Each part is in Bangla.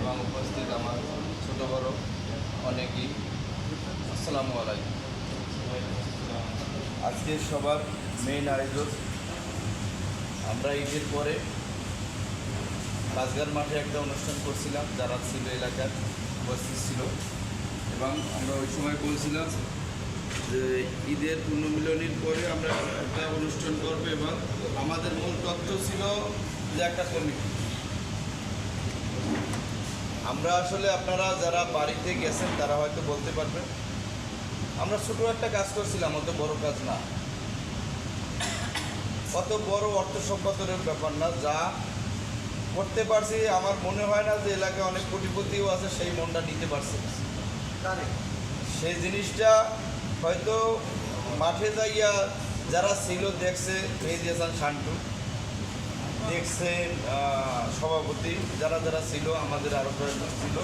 এবং উপস্থিত আমার ছোট বড় অনেকেই। আসসালামু আলাইকুম। আজকে সবার মেইন আয়োজন। আমরা ঈদের পরে বাজগার মাঠে একটা অনুষ্ঠান করছিলাম, যারা ছিল এলাকার উপস্থিত ছিল। এবং আমরা ওই সময় বলছিলাম যে ঈদের পুণ্যমিলনীর পরে আমরা একটা অনুষ্ঠান করব এবং আমাদের মূল তথ্য ছিল যে একটা কমিটি। আমরা আসলে আপনারা যারা বাড়িতে গেছেন তারা হয়তো বলতে পারবেন আমরা ছোটো একটা কাজ করছিলাম অত বড় কাজ না। অত বড় অর্থ সম্পাদনের ব্যাপার না যা করতে পারছি আমার মনে হয় না যে এলাকায় অনেক কোটিপতিও আছে সেই মনটা নিতে পারছে। সেই জিনিসটা হয়তো মাঠে যাইয়া যারা ছিল দেখছে মেহেদি হাসান শান্টু। দেখছেন সভাপতি, যারা যারা ছিল, আমাদের আরও কয়েকজন ছিল।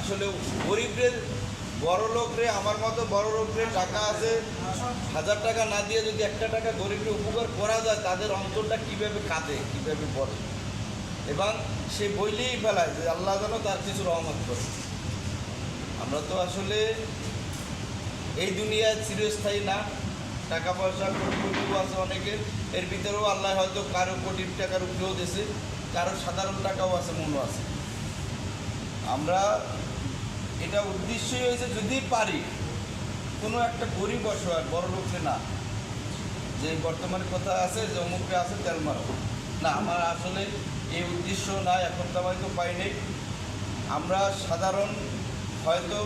আসলে গরিবদের, বড় লোকরে, আমার মতো বড় লোকরে টাকা আছে, হাজার টাকা না দিয়ে যদি একটা টাকা গরিবকে উপকার করা যায়, তাদের অন্তরটা কীভাবে কাঁদে, কীভাবে পড়ে? এবং সে বইলেই ফেলায় যে আল্লাহ যেন তার কিছু রহমত করে। আমরা তো আসলে এই দুনিয়ায় চিরস্থায়ী না। টাকা পয়সা কোটি আছে অনেকের। এর ভিতরেও আল্লাহ হয়তো কারও কোটি টাকার উপরেও দিয়েছে, কারও সাধারণ টাকাও আছে মনও আছে। আমরা এটা উদ্দেশ্যই হয়েছে যদি পারি, কোনো একটা গরিব অসহায়, বড় লোককে না, যে বর্তমানে কথা আছে যে অমুকে আছে, তেল মারো। না, আমার আসলে এই উদ্দেশ্য না এখন তো হয়তো পাইনি আমরা সাধারণ হয়তো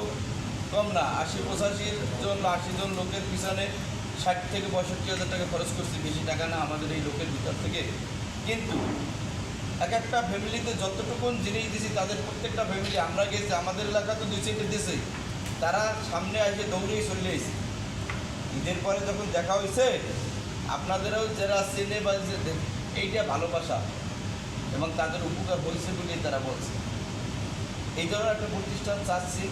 কম না, আশি পঁচাশি জন, আশি জন লোকের পিছনে ষাট থেকে পঁয়ষট্টি হাজার টাকা খরচ করছি, বেশি টাকা না আমাদের এই লোকের ভিতর থেকে। কিন্তু এক একটা ফ্যামিলিতে যতটুকুন জিনিস দিছি, তাদের প্রত্যেকটা ফ্যামিলি আমরা গেছি, আমাদের এলাকা তো দুই চারটে দিয়েছে তারা সামনে এসে দৌড়েই চলে এসেছে। ঈদের পরে যখন দেখা হয়েছে, আপনাদেরও যারা চেনে বা এইটা ভালোবাসা এবং তাদের উপকার হয়েছে বলেই তারা বলছে। এই ধরনের একটা প্রতিষ্ঠান চাচ্ছি।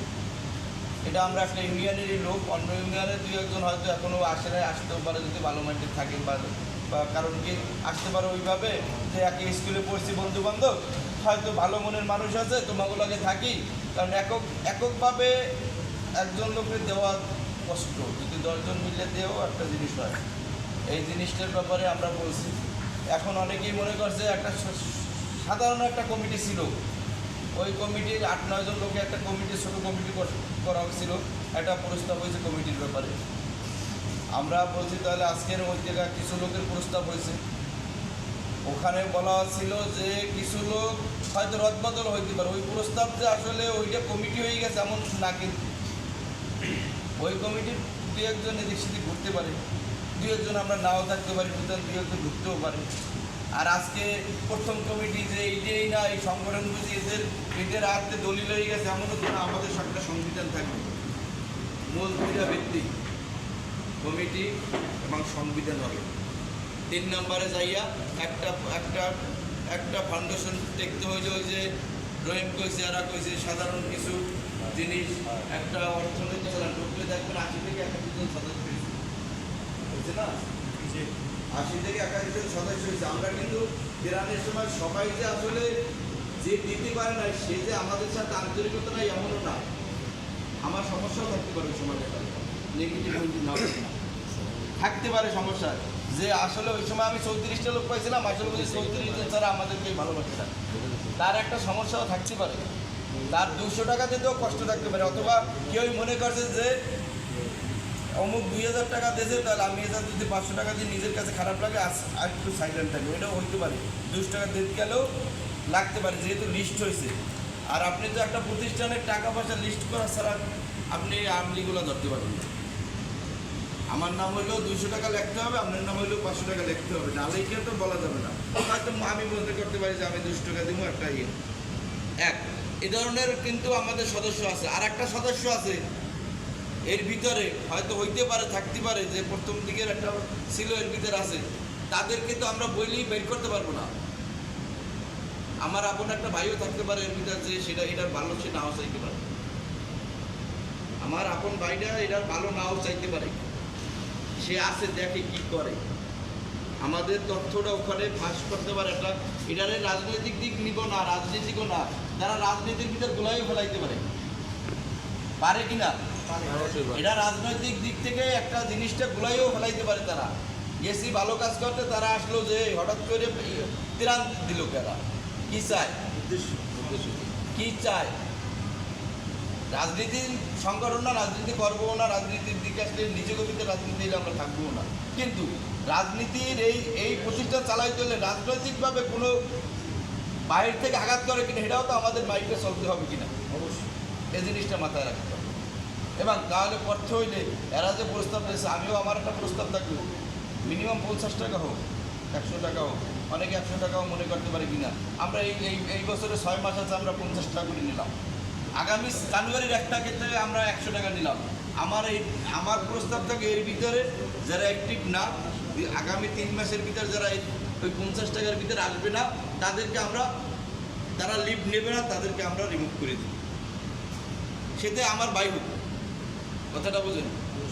এটা আমরা একটা ইউনিয়নেরই লোক, অন্য ইউনিয়নের দুই একজন হয়তো এখনও আসে নাই আসতেও পারে যদি ভালো মাইন্ডে থাকে বা বা কারণ কি আসতে পারে ওইভাবে যে একই স্কুলে পড়ছি বন্ধু বান্ধব হয়তো ভালো মনের মানুষ আছে, তোমাগুলোকে থাকি। কারণ একক, এককভাবে একজন লোকের দেওয়া কষ্ট, যদি দশজন মিলে দেও একটা জিনিস হয়। এই জিনিসটার ব্যাপারে আমরা বলছি। এখন অনেকেই মনে করছে একটা সাধারণ একটা কমিটি ছিল। ওই কমিটির আট নয়জন লোকে একটা কমিটি, ছোটো কমিটি কর- হয়েছিল। একটা প্রস্তাব হয়েছে কমিটির ব্যাপারে। আমরা বলছি তাহলে আজকের ওই জায়গায় কিছু লোকের প্রস্তাব হয়েছে। ওখানে বলা ছিল যে কিছু লোক হয়তো রদবদল হইতে পারে। ওই প্রস্তাব যে আসলে ওইটা কমিটি হয়ে গেছে এমন না কিন্তু। ওই কমিটির দু একজন এদিক সেদিক ঘুরতে পারে। দু একজন আমরা নাও থাকতে পারি দু একজন ঢুকতেও পারে। আর আজকে প্রথম কমিটি যে এইটাই না, এই সংগঠন বুঝি এদের এদের হাতে দলিল হয়ে গেছে, এমনও তো আমাদের একটা সংবিধান থাকবে। মূল দুইটা ভিত্তি, কমিটি এবং সংবিধান হবে। তিন নম্বরে যাইয়া একটা একটা একটা ফাউন্ডেশন দেখতে হইলে ওই যে রহিম কইছে এরা কইছে, সাধারণ কিছু জিনিস, একটা অর্থনৈতিক ঢুকলে দেখবেন আশি থেকে একটা জন সদস্য না? আশি থেকে একাশি জন সদস্য হয়েছে। আমরা কিন্তু বেরানের সময় সবাই যে আসলে যে দিতে পারে না সে যে আমাদের সাথে আন্তরিকতা নাই, এমনও না। আমার সমস্যাও থাকতে পারে সমাজের নেগেটিভ না থাকতে পারে। সমস্যা। যে আসলে ওই সময় আমি চৌত্রিশটা লোক পাইছিলাম, আসলে বলছি চৌত্রিশ জন ছাড়া আমাদেরকে ভালোবাসে না। তার একটা সমস্যাও থাকতে পারে। তার দুশো টাকা দিতেও কষ্ট থাকতে পারে। অথবা কেউ মনে করছে যে অমুক দুই হাজার টাকা দিয়েছে তাহলে আমি এদের যদি পাঁচশো টাকা দিয়ে নিজের কাছে খারাপ লাগে আর একটু সাইলেন্ট থাকবে। এটাও হইতে পারে। দুশো টাকা দিতে গেলেও লাগতে পারে, যেহেতু লিস্ট হয়েছে। আর আপনি তো একটা প্রতিষ্ঠানের টাকা পয়সা লিস্ট করা ছাড়া আপনি আমলিগুলো ধরতে পারবেন না। আমার নাম হইলেও দুইশো টাকা লিখতে হবে, আপনার নাম হইলেও পাঁচশো টাকা লিখতে হবে। না লিখে তো বলা যাবে না। হয়তো আমি বলতে করতে পারি যে আমি দুশো টাকা দিব, একটা ইয়ে। এক, এ ধরনের কিন্তু আমাদের সদস্য আছে। আর একটা সদস্য আছে এর ভিতরে হয়তো হইতে পারে, থাকতে পারে যে প্রথম দিকের একটা ছিল এর ভিতরে আছে। তাদেরকে তো আমরা বইলেই বের করতে পারব না। আমার আপন একটা ভাইও থাকতে পারে এর ভিতরে যে সেটা, এটার ভালো সে নাও চাইতে পারে। আমার আপন ভাইটা এটার ভালো নাও চাইতে পারে। সে আছে, দেখে কি করে। আমাদের তথ্যটা ওখানে ফাঁস করতে পারে একটা, এটারে রাজনৈতিক দিক নিব না, রাজনীতিকও না। যারা রাজনীতির ভিতর গোলাই ফেলাইতে পারে। পারে কি না? এটা রাজনৈতিক দিক থেকে একটা জিনিসটা গুলাইও ফেলাইতে পারে তারা। গেছি ভালো কাজ করতে তারা আসলো যে হঠাৎ করে ত্রাণ দিল কেরা? কি চায়? কি চায়? রাজনীতির সংগঠন না রাজনীতি করব না রাজনীতির দিকে আসলে নিজেকে ভিতরে রাজনীতি আমরা থাকব না। কিন্তু রাজনীতির এই এই প্রতিষ্ঠান চালাইতে হলে রাজনৈতিকভাবে কোনো বাইরে থেকে আঘাত করে কিনা এটাও তো আমাদের মাইকে চলতে হবে কিনা। অবশ্যই। এই জিনিসটা মাথায় রাখতে হবে। এবং তাহলে করতে হইলে এরা যে প্রস্তাব দিয়েছে, আমিও আমার একটা প্রস্তাব থাকবে মিনিমাম পঞ্চাশ টাকা হোক, একশো টাকা হোক, অনেকে একশো টাকাও মনে করতে পারে কিনা। আমরা এই এই এই বছরে ছয় মাস আছে, আমরা পঞ্চাশ টাকা করে নিলাম। আগামী জানুয়ারির একটা ক্ষেত্রে আমরা একশো টাকা নিলাম। আমার এই, আমার প্রস্তাব থাকে এর ভিতরে যারা অ্যাক্টিভ না, আগামী তিন মাসের ভিতরে যারা ওই পঞ্চাশ টাকার ভিতরে আসবে না, তাদেরকে আমরা, তারা লিভ নেবে না, তাদেরকে আমরা রিমুভ করে দিই। সেতে আমার বায়ু কথাটা বুঝেন।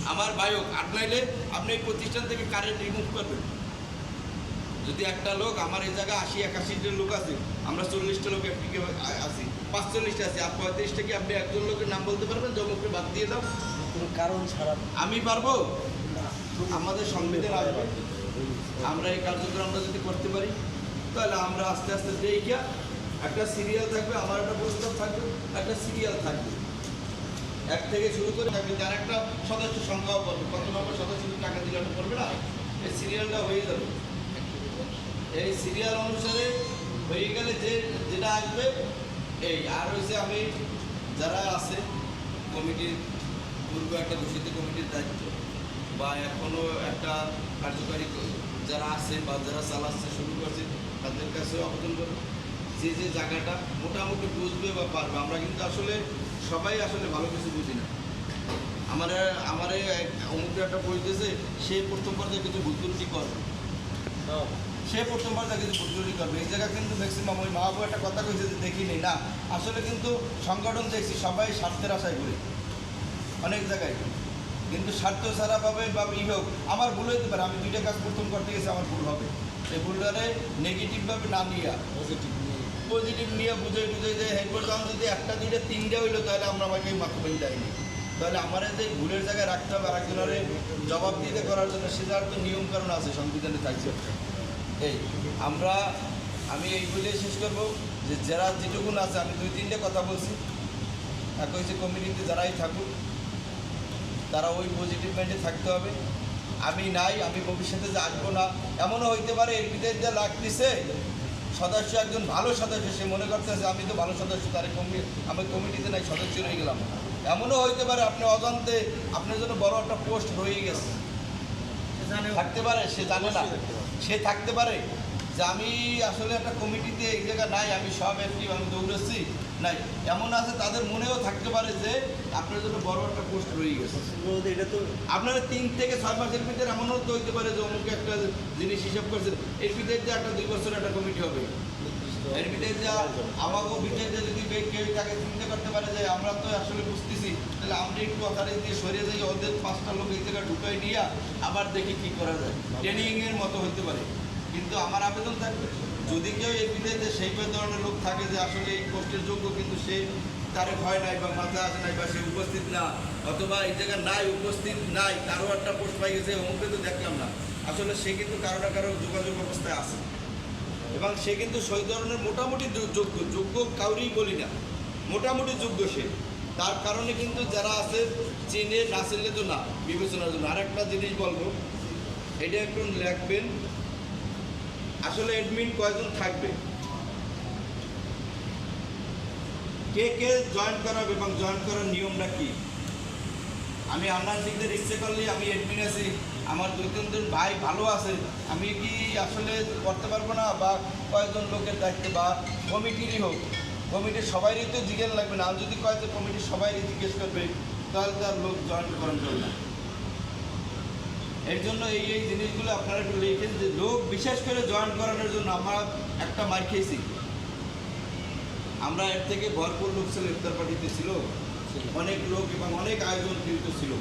আমার বায়ক আর নাইলে আপনি এই প্রতিষ্ঠান থেকে কারেন্ট রিমুভ করবেন। যদি একটা লোক আমার এই জায়গায় আশি একাশিটা লোক আছে আমরা চল্লিশটা লোক আ- আছি পাঁচচল্লিশটা আছি আর পঁয়ত্রিশটা কি আপনি একজন লোকের নাম বলতে পারবেন? জমকে বাদ দিয়ে দাও। কোনো কারণ ছাড়া আমি পারব? আমাদের সংবিধান আসবে আমরা এই কার্যক্রমটা যদি করতে পারি তাহলে আমরা আস্তে আস্তে দেখে একটা সিরিয়াল থাকবে আমার একটা প্রস্তাব থাকবে একটা সিরিয়াল থাকবে। এক থেকে শুরু করে থাকবে তার একটা সদস্য সংখ্যাও করবে কত নম্বর সদস্য টাকা দিলে ওটা না? এই সিরিয়ালটা হয়ে যাবে। এই সিরিয়াল অনুসারে হয়ে গেলে যে, যেটা আসবে, এই। আর হয়েছে আমি, যারা আছে, কমিটির পূর্ব একটা ঘোষিত কমিটির দায়িত্ব, বা এখনও একটা কার্যকারী যারা আছে বা যারা চালাচ্ছে, শুরু করছে, তাদের কাছে আবেদন করব। যে যে জায়গাটা মোটামুটি বুঝবে বা পারবে। আমরা কিন্তু আসলে সবাই আসলে ভালো কিছু বুঝি না। আমার আমার অমুক একটা বলতেছে সে প্রথম পর্যায়ে কিছু ভুল ত্রুটি করবে সে প্রথম পর্যায়ে কিছু ভুল ত্রুটি করবে। এই জায়গা কিন্তু ম্যাক্সিমাম ওই মা বাবু একটা কথা কইছে যে দেখিনি না। আসলে কিন্তু সংগঠন দেখছি সবাই স্বার্থের আশায় করে অনেক জায়গায়। কিন্তু স্বার্থ ছাড়া পাবে বা ই হোক আমার ভুল হইতে পারে। আমি দুইটা কাজ প্রথম করতে গেছি আমার ভুল হবে। এই ভুলটারে নেগেটিভভাবে না নিয়ে পজিটিভ পজিটিভ নিয়ে বুঝে বুঝে যে হেডবোর্ড দাম যদি একটা, দুইটা, তিনটা হইল, তাহলে আমরা আমাকে মাথা দেয়নি। তাহলে আমার যে ভুলের জায়গায় রাখতে হবে, আরেকজনের জবাব দিতে করার জন্য সেটার তো নিয়ম কারণ আছে, সংবিধানে থাকছে এই, আমরা, আমি এই বলে শেষ করব, যে যারা যেটুকুন আছে, আমি দুই, তিনটে কথা বলছি। এক হয়েছে কমিউনিটি যারাই থাকুক, তারা ওই পজিটিভ মাইন্ডে থাকতে হবে। আমি নাই, আমি ভবিষ্যতে যে আসব না, এমনও হইতে পারে এর ভিতরে যা লাগতেছে সদস্য একজন ভালো সদস্য সে মনে করতেছে আমি তো ভালো সদস্য তার আমি কমিটিতে নাই সদস্য হয়ে গেলাম। এমনও হইতে পারে আপনি অজান্তে আপনার জন্য বড় একটা পোস্ট রয়ে গেছে। থাকতে পারে সে জানে না। সে থাকতে পারে যে আমি আসলে একটা কমিটিতে এই জায়গা নাই আমি সব অ্যাক্টিভ আমি দৌড়াচ্ছি নাই এমন আছে তাদের মনেও থাকতে পারে যে আপনার জন্য বড় একটা পোস্ট রয়ে গেছে। এটা তো আপনারা তিন থেকে ছয় মাসের ভিতরে এমনও তো হইতে পারে যে অমুক একটা জিনিস হিসাব করছেন। এর ভিতরে যে একটা দুই বছর একটা কমিটি হবে। এর ভিতরে যা আমাকেও ভিতরে যদি কেউ তাকে চিন্তা করতে পারে যে আমরা তো আসলে বুঝতেছি তাহলে আমরা একটু আকারে দিয়ে সরিয়ে যাই ওদের পাঁচটা লোক এই জায়গায় ঢুকাই নিয়ে আবার দেখি কি করা যায়। ট্রেনিং এর মতো হতে পারে। কিন্তু আমার আবেদন থাকবে। যদি কেউ এর ভিতরে সেই ধরনের লোক থাকে যে আসলে এই পোস্টের যোগ্য, কিন্তু সে তার ভয় নাই বা মাথা আসে নাই বা সে উপস্থিত না, অথবা এই জায়গায় নাই, উপস্থিত নাই কারও একটা পোস্ট পাই গেছে, অমুকে তো দেখলাম না। আসলে সে কিন্তু কারও না কারও যোগাযোগ অবস্থায় আছে। এবং সে কিন্তু সেই ধরনের মোটামুটি যোগ্য যোগ্য কাউরেই বলি না। মোটামুটি যোগ্য সে। তার কারণে কিন্তু যারা আছে, চেনে না চিনলে তো না, বিবেচনার জন্য। আর একটা জিনিস বলব, এটা একটু লিখবেন। আসলে অ্যাডমিন কয়জন থাকবে? কে কে জয়েন করাবে এবং জয়েন করার নিয়মটা কি? আমি দিয়ে ইচ্ছে করলে আমি অ্যাডমিন আছি, আমার দুই তিনজন ভাই ভালো আছে, আমি কি আসলে করতে পারব না? বা কয়েকজন লোকের দায়িত্বে? বা কমিটিরই হোক, কমিটির সবাইরই তো জিজ্ঞেস লাগবে না। আর যদি কয় যে কমিটির সবাইরই জিজ্ঞেস করবে, তাহলে তার লোক জয়েন যাবে না। এর জন্য এই এই জিনিসগুলো আপনারা একটু লিখেন যে লোক বিশেষ করে জয়েন করানোর জন্য আমরা একটা মার খেয়েছি। আমরা এর থেকে ভরপুর লোক ছিল ইফতার পার্টিতে ছিল। অনেক লোক এবং অনেক আয়োজন কিন্তু ছিল।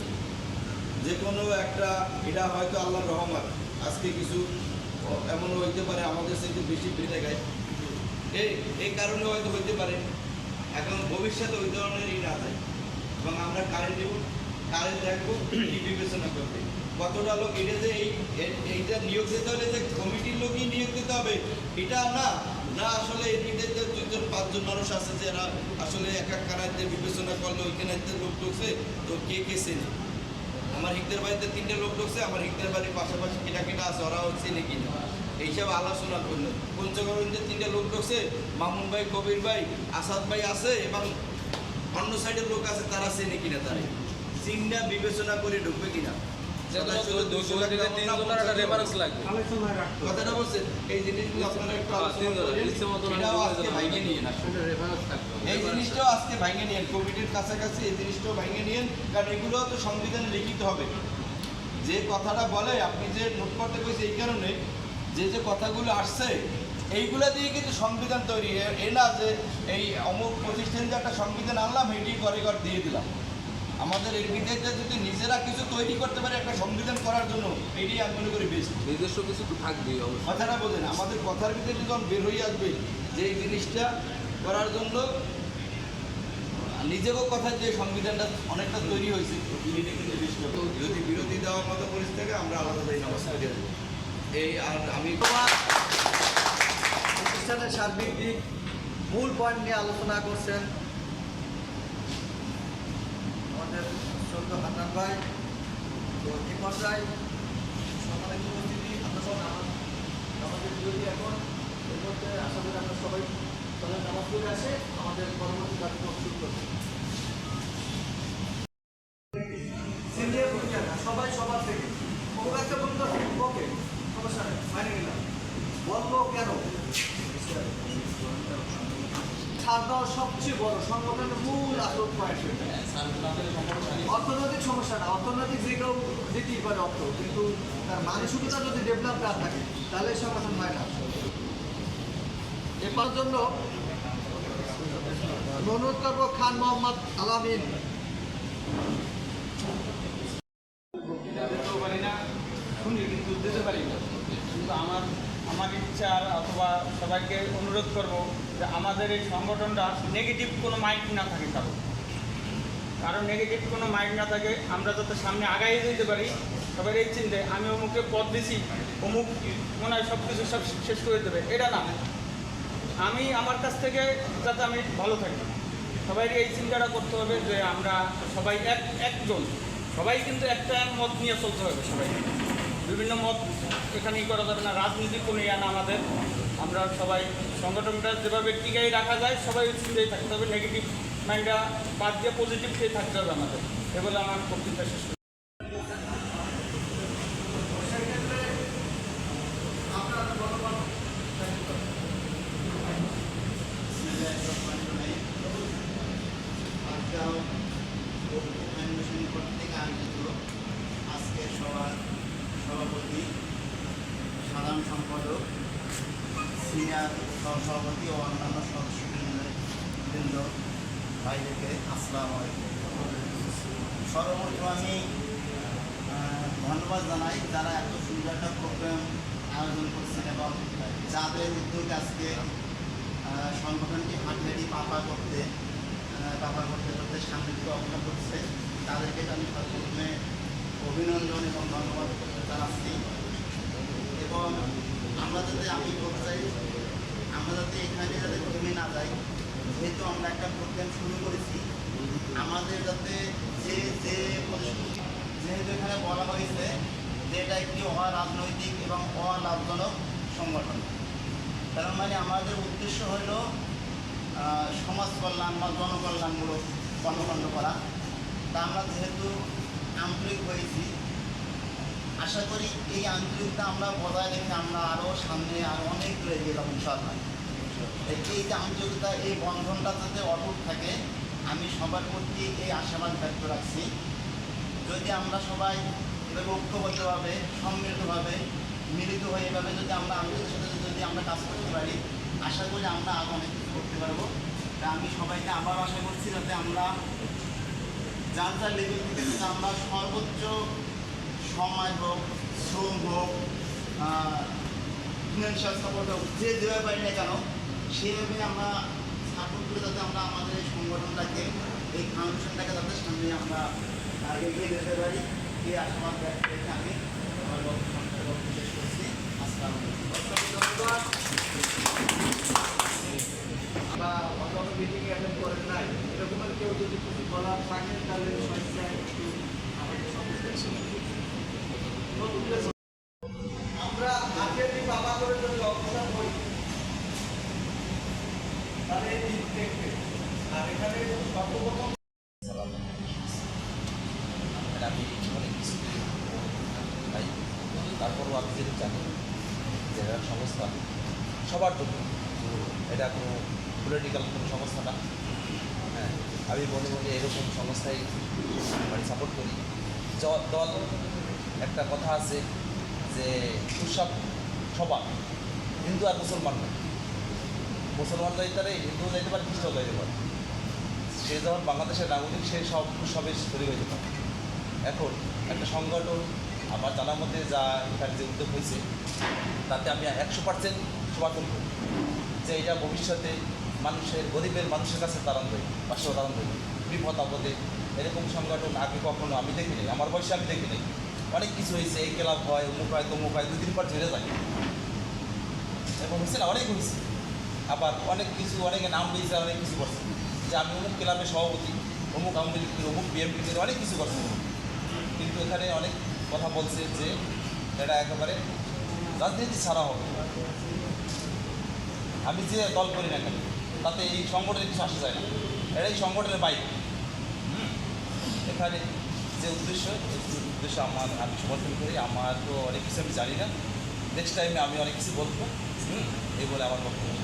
যে কোনো একটা এটা হয়তো আল্লাহর রহমত। আজকে কিছু এমন হইতে পারে আমাদের সাথে বেশি বেড়ে গায় এই এই কারণে হয়তো হইতে পারে। এখন ভবিষ্যতে ওই ধরনেরই না যায়। এবং আমরা কারেন্ট দেবো কারেন্ট দেখব কি বিবেচনা করবে। কতটা লোক, এটা যে এই এইটা নিয়োগ দিতে হলে যে কমিটির লোকই নিয়োগ দিতে হবে, এটা না না আসলে এদিকে যে দুজন পাঁচজন মানুষ আছে যারা আসলে এক এক কারাইতে বিবেচনা করলে ওইখানে লোক ঢুকছে, তো কে কে চেনে? আমার হিকদের বাড়িতে তিনটে লোক ঢুকছে, আমার হিকদের বাড়ির পাশাপাশি কিনা কেটা আছে, ওরাও চেনে কিনা? এইসব আলোচনা করল। পঞ্চগড়ের তিনটে লোক ঢুকছে, মামুন ভাই, কবির ভাই, আসাদ ভাই আছে এবং অন্য সাইডের লোক আছে, তারা চেনে কিনা তারা? চিন্তা বিবেচনা করে ঢুকবে কিনা? কথাটা বলছেন এই জিনিসগুলো আপনারা একটু হ্যাঁ, আলোচনা করবেন। এটাও আজকে ভাঙে নিয়ে এই জিনিসটাও আজকে ভাঙে নিয়েন কমিটির কাছাকাছি এই জিনিসটাও ভাঙে নিয়েন কারণ এগুলো তো সংবিধানে লিখিত হবে। যে কথাটা বলে আপনি যে নোট করতে কইছে এই কারণে যে যে কথাগুলো আসছে এইগুলা দিয়ে কিন্তু সংবিধান তৈরি। এ না যে এই অমুক প্রতিষ্ঠান যে একটা সংবিধান আনলাম এটি করে দিয়ে দিলাম। আমাদের এর বিদেশে যদি নিজেরা কিছু তৈরি করতে পারে একটা সংবিধান করার জন্য এটি আমি মনে করি বেশি নিজস্ব কিছু তো থাকবেই কথাটা বোঝেন আমাদের কথার ভিতরে যখন বের হয়ে আসবে যে এই জিনিসটা করার জন্য নিজেরও কথা যে সংবিধানটা অনেকটা তৈরি হয়েছে যদি বিরোধী দেওয়ার মতো পরিস্থিতি থাকে আমরা আলাদা আলাদাই নমস্কার দিয়ে এই আর আমি তোমার প্রতিষ্ঠানের সার্বিক দিক মূল পয়েন্ট নিয়ে আলোচনা করছেন। ভাই তো উপস্থিতি? আমাদের এখন। এই মুহূর্তে আশা করি আমরা সবাই নামাজ পড়ে আসে, আমাদের পরবর্তী কার্যক্রম শুরু সবার থেকে। বন্ধু কেন? সবচেয়ে বড় সংগঠনের মূল আসল পয়েন্ট অর্থনৈতিক সমস্যা না, অর্থনৈতিক যে কেউ পারে অর্থ, কিন্তু তার মানসিকতা যদি ডেভেলপ না থাকে, তাহলে সংগঠন হয় না। এরপর জন্য অনুরোধ করব খান মোহাম্মদ আলামিন। আমার ইচ্ছা অথবা সবাইকে অনুরোধ করব যে আমাদের এই সংগঠনটা নেগেটিভ কোনো মাইন্ড না থাকে কারও। কারণ নেগেটিভ কোনো মাইন্ড না থাকে, আমরা যাতে সামনে আগাই যেতে পারি, সবাই এই চিন্তায়, আমি অমুকে পদ দিছি, অমুক মনে হয় সব কিছু সব শেষ করে দেবে, এটা না। আমি আমার কাছ থেকে যাতে আমি ভালো থাকি সবাই এই চিন্তাটা করতে হবে যে আমরা সবাই এক, একজন। সবাই কিন্তু একটা মত নিয়ে চলতে হবে সবাই। বিভিন্ন মত এখানেই করা যাবে না, রাজনীতি কোনো ইয়া না আমাদের। আমরা সবাই সংগঠনটা যেভাবে টিকাই রাখা যায়, সবাই ওই চিন্তাই থাকতে হবে নেগেটিভ মাইন্ডটা বাদ দিয়ে পজিটিভটাই থাকতে হবে আমাদের। এগুলো আমার বক্তৃতা শেষ আজকের সভার সভাপতি, সাধারণ সম্পাদক, সিনিয়র সহসভাপতি ও আসসালামু সর্বপ্রথম আমি ধন্যবাদ জানাই যারা এত সুন্দর একটা প্রোগ্রাম আয়োজন করছেন এবং যাদের উদ্যোগে আজকে আহ, সংগঠনটি হাঁটি পাপা করতে পাপা করতে করতে সামনের দিকে অগ্রসর করছে তাদেরকে আমি সর্বপ্রথমে অভিনন্দন এবং ধন্যবাদ জানাচ্ছি। এবং আমরা যাতে আমি বলতে চাই আমরা যাতে এখানে যাতে থেমে না যাই যেহেতু আমরা একটা প্রোগ্রাম শুরু করেছি আমাদের যাতে যে যে যেহেতু এখানে বলা হয়েছে যে এটা একটি অরাজনৈতিক এবং অলাভজনক সংগঠন। তার মানে আমাদের উদ্দেশ্য হলো সমাজ কল্যাণ বা জনকল্যাণমূলক কর্মকাণ্ড করা। তা আমরা যেহেতু আন্তরিক হয়েছি, আশা করি এই আন্তরিকতা আমরা বজায় রেখে আমরা আরও সামনে আরও অনেক দূরে ইনশাআল্লাহ। এই এই যে আন্তরিকতা, এই বন্ধনটা যাতে অটুট থাকে আমি সবার প্রতি এই আশাবাদ ব্যক্ত রাখছি। যদি আমরা সবাই এভাবে ঐক্যবদ্ধভাবে, সম্মিলিতভাবে মিলিত হয়ে এভাবে যদি আমরা আন্তরিকের সাথে যদি আমরা কাজ করতে পারি, আশা করি আমরা আরও অনেক কিছু করতে পারব। তা আমি সবাইকে আবার আশা করছি যাতে আমরা যার যার লেভেল থেকে আমরা সর্বোচ্চ সময় হোক, শ্রম হোক ফিনান্সিয়াল সাপোর্ট হোক, যে যেভাবে পারি না কেন, সেভাবে আমরা সাপোর্ট করে যাতে আমরা আমাদের এই সংগঠনটাকে, এই ফাউন্ডেশনটাকে যাতে সামনে আমরা এগিয়ে যেতে পারি, এই আশাবাদ ব্যক্ত রেখে আমি আমার বক্তব্য শেষ করছি। আসসালামু আমরা আজকে যদি বাবা করে যদি অবস্থান করি তাহলে এই দিক দেখবে আর এখানে সর্বপ্রথম মানে আমি অনেক কিছু তারপরও আপনি যেটা জানেন যে সংস্থা সবার জন্য এটা কোনো পলিটিক্যাল কোনো সংস্থা না হ্যাঁ আমি মনে মনে এরকম সংস্থায় মানে সাপোর্ট করি দল একটা কথা আছে যে উৎসব সবার হিন্দু আর মুসলমান না মুসলমান যাইতে পারে হিন্দু যাইতে পারে খ্রিস্টান যাইতে পারে সে যখন বাংলাদেশের নাগরিক, সে সব উৎসবে শরীর হয়ে যেত। এখন একটা সংগঠন আমার জানার মধ্যে যা এখানে যে উদ্যোগ হয়েছে, তাতে আমি একশো পার্সেন্ট সমর্থন করি যে এটা ভবিষ্যতে মানুষের, গরিবের মানুষের কাছে দাঁড়ান দেয় পাশে দাঁড়ান দেয় বিপদ আপদে এরকম সংগঠন আগে কখনো আমি দেখিনি, আমার বয়সে আমি দেখিনি। অনেক কিছু হয়েছে, এই ক্লাব হয়, অমুক হয়, তমুক হয় দুদিন পর ঝেড়ে যায়। এবং হয়েছে না, অনেক হয়েছে। আবার অনেক কিছু, অনেকে নাম দিয়েছে, অনেক কিছু করছে। যে আমি অমুক ক্লাবের সভাপতি, অমুক আওয়ামী লীগের অমুক বিএনপির অনেক কিছু করছে। কিন্তু এখানে অনেক কথা বলছে যে এটা একেবারে রাজনীতি ছাড়া হবে। আমি যে দল করি না কেন, তাতে এই সংগঠনের কিছু আসা যায় না। এটা এই সংগঠনের বাইরে। এখানে যে উদ্দেশ্য উদ্দেশ্য আমার, আমি সমর্থন করি, আমার তো অনেক কিছু আমি জানি না। নেক্সট টাইমে আমি অনেক কিছু বলব। এই বলে আমার বক্তব্য।